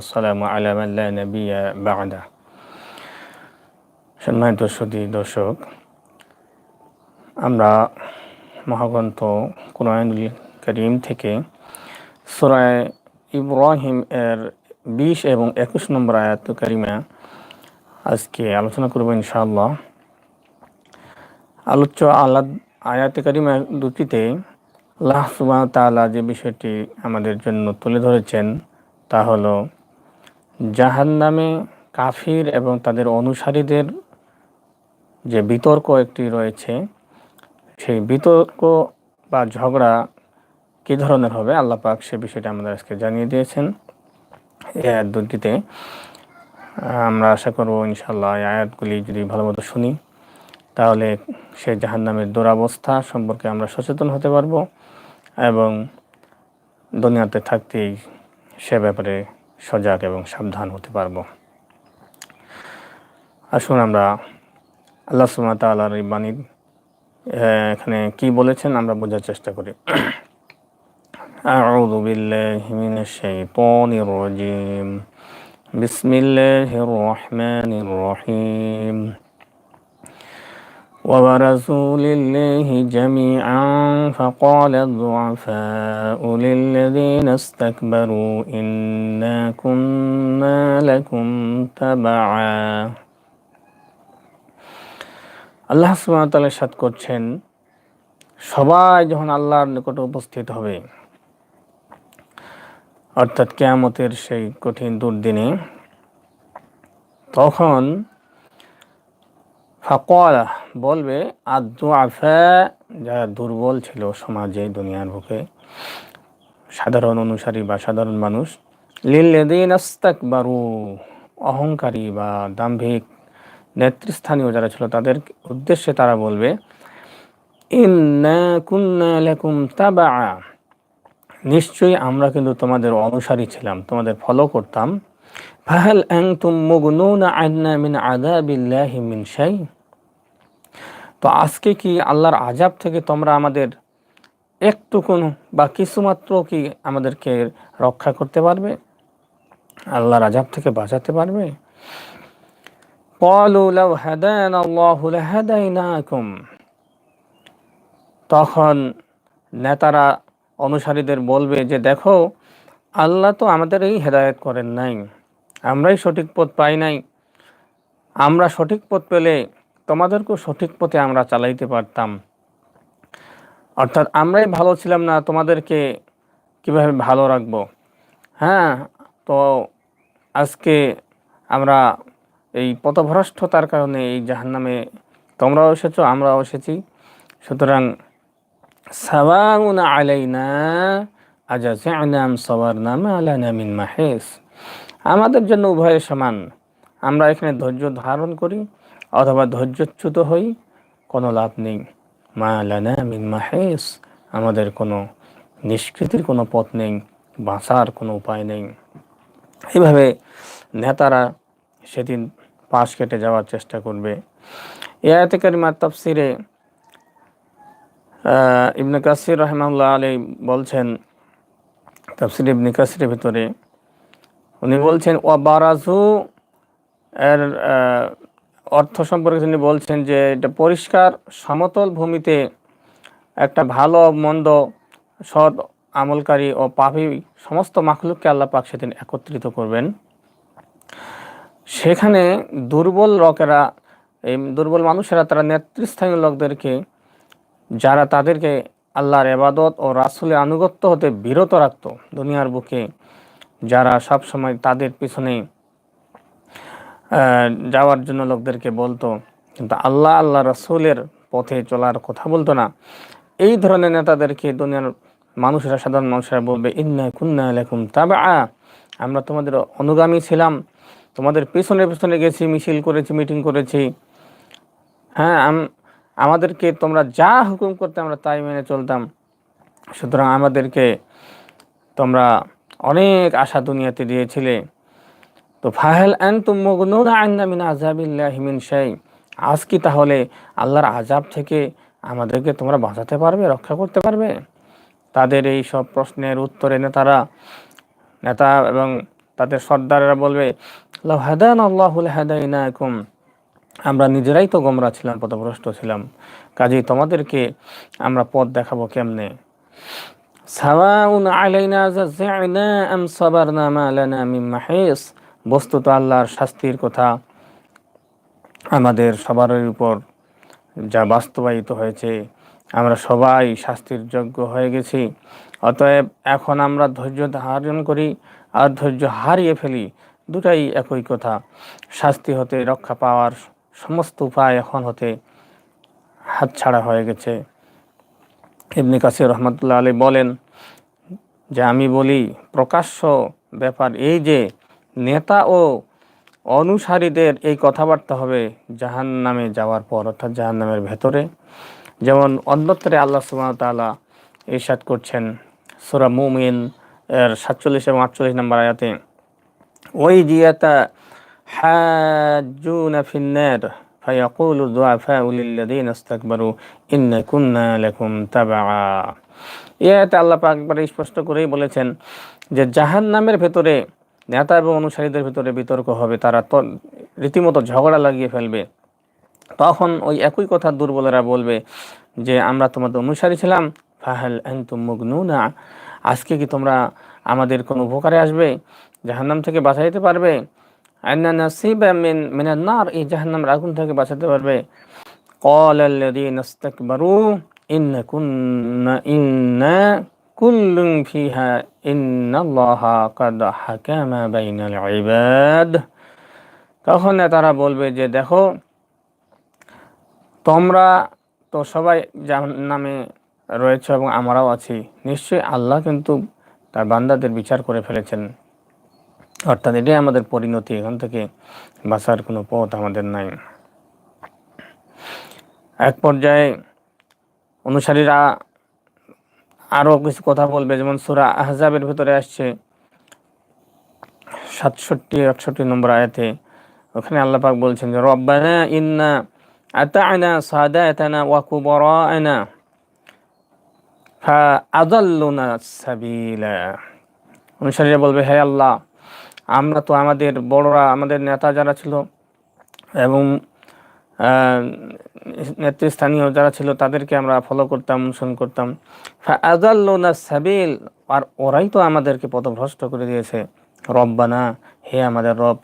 আসসালামু আলা মান লা নাবিয়্যা সম্মানিত সুদী দর্শক, আমরা মহাগ্রন্থ কুরআনুল করিম থেকে সূরা ইব্রাহিম এর বিশ এবং একুশ নম্বর আয়াত কারিমা আজকে আলোচনা করব ইনশাআল্লাহ। আলোচ্য আলাদ আয়াত কারিমা দুটিতে আল্লাহ সুবহান তাআলা যে বিষয়টি আমাদের জন্য তুলে ধরেছেন তা হলো জাহান নামে কাফির এবং তাদের অনুসারীদের যে বিতর্ক একটি রয়েছে, সেই বিতর্ক বা ঝগড়া কী ধরনের হবে? আল্লাহ পাক সে বিষয়টা আমাদের আজকে জানিয়ে দিয়েছেন। এই আয়াত দুটিতে আমরা আশা করব ইনশাল্লাহ এই আয়াতগুলি যদি ভালো মতো শুনি, তাহলে সেই জাহান নামের দুরাবস্থা সম্পর্কে আমরা সচেতন হতে পারব এবং দুনিয়াতে থাকতেই সে ব্যাপারে সজাগ এবং সাবধান হতে পারব আসুন আমরা আল্লাহ সুমা তাল্লাহর এই বাণী এখানে কি বলেছেন আমরা বোঝার চেষ্টা করি أعوذ بالله من الشيطان الرجيم بسم الله الرحمن الرحيم وبرزوا لله جميعا فقال الضعفاء للذين استكبروا إنا كنا لكم تبعا আল্লাহ সুবহানাহু সাত করছেন সবাই যখন আল্লাহর নিকটে উপস্থিত হবে অর্থাৎ কেয়ামতের সেই কঠিন দুর্দিনে তখন ফাকওয়ালা বলবে আদু আফা যারা দুর্বল ছিল সমাজে, দুনিয়ার বুকে, সাধারণ অনুসারী বা সাধারণ মানুষ লিল্লেদিন আস্তাক বারু অহংকারী বা দাম্ভিক নেতৃস্থানীয় যারা ছিল তাদের উদ্দেশ্যে তারা বলবে নিশ্চয়ই আমরা কিন্তু তোমাদের অনুসারী ছিলাম, তোমাদের ফলো করতাম। ফাহাল আনতুম মুগনুনা আন্না মিন আযাবিল্লাহি মিন শাই। তো আজকে কি আল্লাহর আজাব থেকে তোমরা আমাদের একটুকুন বা কিছুমাত্র কি আমাদেরকে রক্ষা করতে পারবে? আল্লাহর আজাব থেকে বাঁচাতে পারবে? তখন নেতারা অনুসারীদের বলবে যে, দেখো, আল্লাহ তো আমাদের এই হেদায়ত করেন নাই। আমরাই সঠিক পথ পাই নাই। আমরা সঠিক পথ পেলে তোমাদেরকেও সঠিক পথে আমরা চালাইতে পারতাম। অর্থাৎ আমরাই ভালো ছিলাম না, তোমাদেরকে কীভাবে ভালো রাখব? হ্যাঁ তো আজকে আমরা এই পথভ্রষ্টতার কারণে এই জাহান নামে তোমরাও এসেছ, আমরাও এসেছি। সুতরাং সাবাউনা আলাইনা আজাজাম সবার নামে আলাইনা মিন মাহেস আমাদের জন্য উভয় সমান। আমরা এখানে ধৈর্য ধারণ করি অথবা ধৈর্যচ্যুত হই, কোনো লাভ নেই। মা আলানা মিন মাহেস আমাদের কোনো নিষ্কৃতির কোনো পথ নেই, বাঁচার কোনো উপায় নেই। এইভাবে নেতারা সেদিন পাশ কেটে যাওয়ার চেষ্টা করবে। এ আয়াতে কারিমার তফসিরে ইবনে কাসির রহমাল্লাহ আলী বলছেন, তফসির ইবনে কাসিরের ভিতরে, উনি বলছেন ও বারাজু এর অর্থ সম্পর্কে তিনি বলছেন যে এটা পরিষ্কার সমতল ভূমিতে একটা ভালো, মন্দ, সৎ, আমলকারী ও পাপি সমস্ত মাখলুককে আল্লাহ পাক সেদিন একত্রিত করবেন। সেখানে দুর্বল লোকেরা, এই দুর্বল মানুষেরা, তারা নেতৃস্থানীয় লোকদেরকে, যারা তাদেরকে আল্লাহর এবাদত ও রাসুলে আনুগত্য হতে বিরত রাখত দুনিয়ার বুকে, যারা সব সময় তাদের পিছনে যাওয়ার জন্য লোকদেরকে বলতো, কিন্তু আল্লাহ আল্লাহ রসুলের পথে চলার কথা বলতো না। এই ধরনের নেতাদেরকে দুনিয়ার মানুষেরা, সাধারণ মানুষেরা বলবে, ইন্না কুন্না লেখুম তবে আমরা তোমাদের অনুগামী ছিলাম, তোমাদের পেছনে পেছনে গেছি, মিছিল করেছি, মিটিং করেছি। হ্যাঁ আমাদেরকে তোমরা যা হুকুম করতে আমরা তাই মেনে চলতাম। সুতরাং আমাদেরকে তোমরা অনেক আশা দুনিয়াতে দিয়েছিলে। তো ফাহেল অ্যান তুমিন আজ কি তাহলে আল্লাহর আজাব থেকে আমাদেরকে তোমরা বাঁচাতে পারবে, রক্ষা করতে পারবে? তাদের এই সব প্রশ্নের উত্তরে নেতারা, নেতা এবং তাদের সর্দারেরা বলবে আমরা নিজেরাই তো গোমরা ছিলাম, পথভ্রষ্ট ছিলাম। কাজেই তোমাদেরকে আমরা পথ দেখাবো কেমনে? সাওয়াউন আলাইনা জাযআনা আম সাবারনা মা লানা মিন মাহিস। বস্তুত আল্লাহর শাস্তির কথা আমাদের সবার উপর যা বাস্তবায়িত হয়েছে, আমরা সবাই শাস্তির যোগ্য হয়ে গেছি। অতএব এখন আমরা ধৈর্য ধারণ করি আর ধৈর্য হারিয়ে ফেলি, দুটাই একই কথা। শাস্তি হতে, রক্ষা পাওয়ার সমস্ত উপায় এখন হতে হাতছাড়া হয়ে গেছে। ইবনি কাসির রহমতুল্লাহ আলী বলেন যে, আমি বলি, প্রকাশ্য ব্যাপার এই যে নেতা ও অনুসারীদের এই কথাবার্তা হবে জাহান নামে যাওয়ার পর অর্থাৎ জাহান নামের ভেতরে যেমন অন্যত্রে আল্লাহ সুবাহতালা ইরশাদ করছেন সুরা মুমিন এর সাতচল্লিশ এবং আটচল্লিশ নম্বর আয়াতে ওই জিয়াতা حاجون في النار فيقول الضعفاء للذين استكبروا إن كنا لكم تبعا ইয়াতে আল্লাহ পাক একবারে স্পষ্ট করেই বলেছেন যে জাহান নামের ভেতরে নেতা এবং অনুসারীদের ভিতরে বিতর্ক হবে তারা তো রীতিমতো ঝগড়া লাগিয়ে ফেলবে তখন ওই একই কথা দুর্বলেরা বলবে যে আমরা তোমাদের অনুসারী ছিলাম ফাহাল আনতুম মুগনুনা আজকে কি তোমরা আমাদের কোনো উপকারে আসবে জাহান্নাম থেকে বাঁচাইতে পারবে আন্না নাসিবা মিন মিনান নার এই জাহান্নামের আগুন থেকে বাঁচাতে পারবে قال الذين استكبروا إن كنا إنا কুল্লুং ফিহা ইন্নাল্লাহা কাদ হাকামা বাইনাল ইবাদ। তখন তারা বলবে যে, দেখো, তোমরা তো সবাই নামে রয়েছে এবং আমরাও আছি। নিশ্চয়ই আল্লাহ কিন্তু তার বান্দাদের বিচার করে ফেলেছেন। অর্থাৎ এটাই আমাদের পরিণতি। এখান থেকে বাঁচার কোনো পথ আমাদের নাই। এক পর্যায়ে অনুসারীরা আরও কিছু কথা বলবে, যেমন সুরা আহজাবের ভিতরে আসছে সাতষট্টি, একষট্টি নম্বর আয়াতে। ওখানে আল্লাপাক বলছেন যে, রব্বানা ইন্না আতায়না সাদাতানা ওয়া কুবরানা ফা আদাল্লুনা সাবিলা। অনুসারীরা বলবে, হে আল্লাহ, আমরা তো আমাদের বড়রা, আমাদের নেতা যারা ছিল এবং নেতৃস্থানীয় যারা ছিল তাদেরকে আমরা ফলো করতাম, অনুসরণ করতাম। আজাল্লোনা সাবিল, আর ওরাই তো আমাদেরকে পথভ্রষ্ট করে দিয়েছে। রব্বানা, হে আমাদের রব,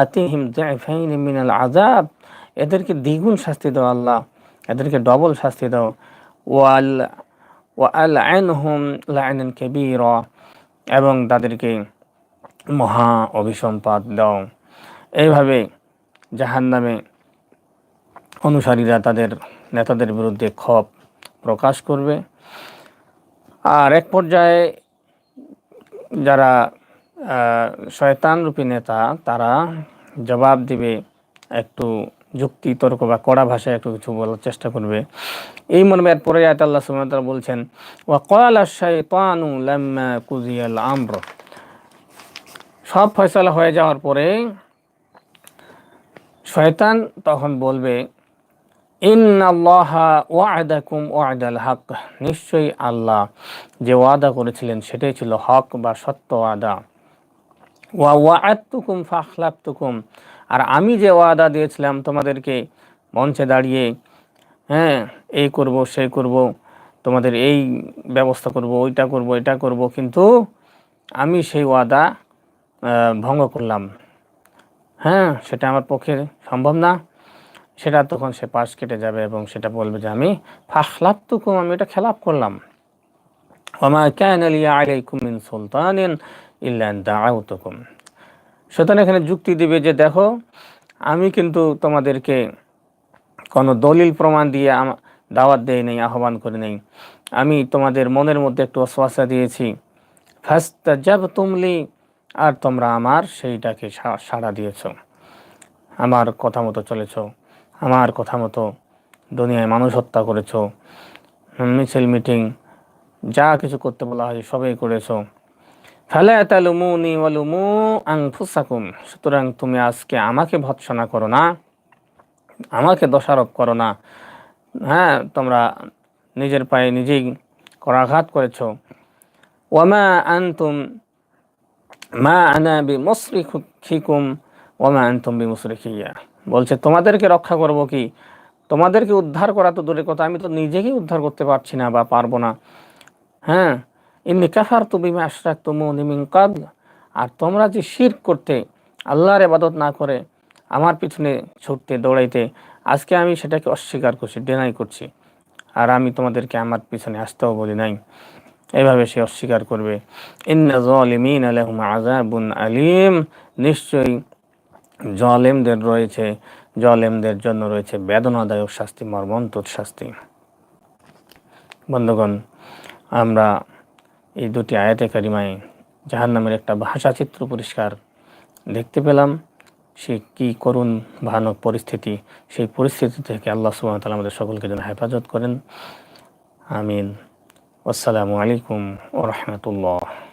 আতিহিম জাইফাইন মিনাল আজাব এদেরকে দ্বিগুণ শাস্তি দাও আল্লাহ, এদেরকে ডবল শাস্তি দাও। ওয়াল ওয়াল আইন হুম লাইন কেবির, এবং তাদেরকে মহা অভিসম্পাদ দাও। এইভাবে জাহান নামে অনুসারীরা তাদের নেতাদের বিরুদ্ধে ক্ষোভ প্রকাশ করবে। আর এক পর্যায়ে যারা শয়তানরূপী নেতা, তারা জবাব দিবে একটু যুক্তি তর্ক বা কড়া ভাষায় একটু কিছু বলার চেষ্টা করবে। এই মর্মে পরে আয়াত আল্লাহ সুবহানাহু বলছেন, ওয়া ক্বালা শাইতানু লাম্মা কুজিয়াল আমর। সব ফয়সলা হয়ে যাওয়ার পরে শয়তান তখন বলবে ওয়াদাকুম ওয়াদাল হক। নিশ্চয়ই আল্লাহ যে ওয়াদা করেছিলেন সেটাই ছিল হক বা সত্য ওয়াদা। ওয়া ওয়াআতুকুম ফাখলাফতুকুম। আর আমি যে ওয়াদা দিয়েছিলাম তোমাদেরকে, মঞ্চে দাঁড়িয়ে হ্যাঁ এই করব, সেই করব, তোমাদের এই ব্যবস্থা করব, ওইটা করব, এটা করব, কিন্তু আমি সেই ওয়াদা ভঙ্গ করলাম। হ্যাঁ সেটা আমার পক্ষে সম্ভব না। সেটা তখন সে পাশ কেটে যাবে এবং সেটা বলবে যে আমি ফাখলাপ্তুকুম আমি এটা খেলাপ করলাম। ওমা ক্যান আলিয়া আলাইকুম মিন সুলতানিন ইল্লান দাউতুকুম সুতরাং এখানে যুক্তি দিবে যে দেখো, আমি কিন্তু তোমাদেরকে কোনো দলিল প্রমাণ দিয়ে দাওয়াত দেয় নেই, আহ্বান করে নেই। আমি তোমাদের মনের মধ্যে একটু অশ্বাসা দিয়েছি। ফাস্ত যাব তুমলি আর তোমরা আমার সেইটাকে সাড়া দিয়েছ। আমার কথা মতো চলেছ। আমার কথা মতো দুনিয়ায় মানুষ হত্যা করেছ, মিছিল, মিটিং, যা কিছু করতে বলা হয় সবই করেছ। সুতরাং তুমি আজকে আমাকে ভৎসনা করো না, আমাকে দোষারোপ করো না। হ্যাঁ তোমরা নিজের পায়ে নিজেই করাঘাত করেছ। ওয়ামা আনতুম, মা আনা বি মুসরিখিকুম ওমা আনতুম বি মুসরিখিয়া বলছে, তোমাদেরকে রক্ষা করব কি? তোমাদেরকে উদ্ধার করা তো দূরের কথা, আমি তো নিজেকেই উদ্ধার করতে পারছি না বা পারব না। হ্যাঁ ইন্নি কাফার তু বিমা আশরাক তুমু নিমিন কাদ আর তোমরা যে শির করতে, আল্লাহর এবাদত না করে, আমার পিছনে ছুটতে, দৌড়াইতে, আজকে আমি সেটাকে অস্বীকার করছি ডেনাই করছি। আর আমি তোমাদেরকে আমার পিছনে আসতেও বলি নাই। এভাবে সে অস্বীকার করবে। ইন্না আলিম। নিশ্চয়ই জলেমদের রয়েছে, জলেমদের জন্য রয়েছে বেদনাদায়ক শাস্তি মর্মন্তর শাস্তি। বন্ধুগণ, আমরা এই দুটি আয়াতে কারিমায় জাহান নামের একটা ভাষাচিত্র পরিষ্কার দেখতে পেলাম। সে কি করুণ ভয়ানক পরিস্থিতি, সেই পরিস্থিতি থেকে আল্লাহ সুবাহতাল আমাদের সকলকে যেন হেফাজত করেন। আমিন। আসসালামু আলাইকুম ও রহমতুল্লাহ।